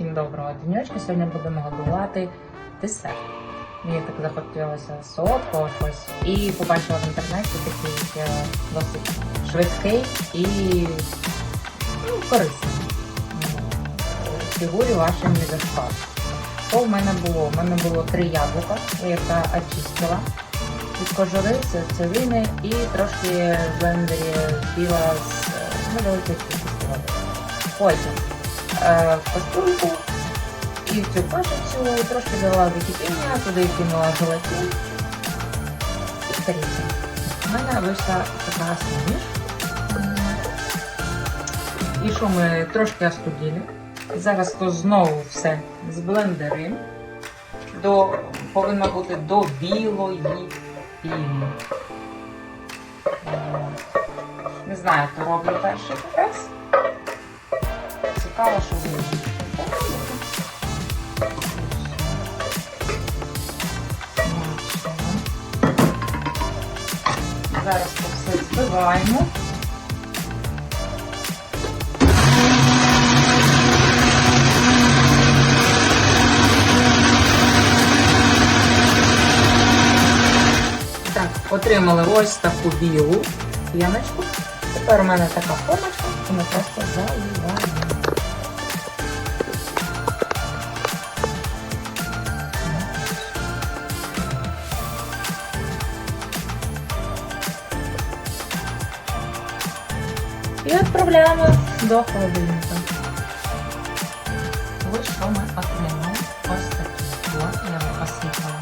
Всім доброго денечка. Сьогодні будемо готувати десерт. Мені так захотілося солодкого щось і побачила в інтернеті такий е, досить швидкий і ну, корисний фігурі вашої недостатку. Що в мене було? У мене було три яблука, я їх та очистила від кожури, серцевини і трошки в блендері біла з е, кількістю води. Потім в каструльку і в цю кашицю трошки дала до кипіння, туди кинула желатин і. У мене вийшла така суміш. І що ми трошки остудили. Зараз то знову все зблендеримо. До, повинно бути до білої піни. Е, Не знаю, хто роблю перший раз. Цікаво, що. Зараз це все збиваємо. Так, отримали ось таку білу п'яночку. Тепер у мене така формочка, і ми просто заливаємо. І відправляємо до холодильника. Ось що ми отримали. Ось такі. От я посипала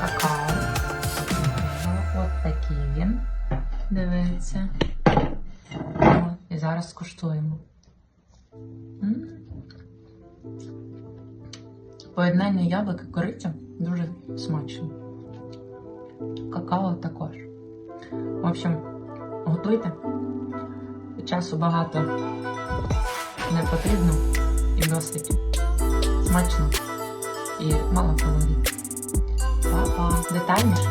какао. От такий він. Дивіться. І зараз скуштуємо. Поєднання яблук і кориці дуже смачно. Какао також. В общем, готуйте. Часу багато не потрібно і досить смачно і мало калорій. Па-па! детальніше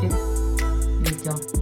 під відео.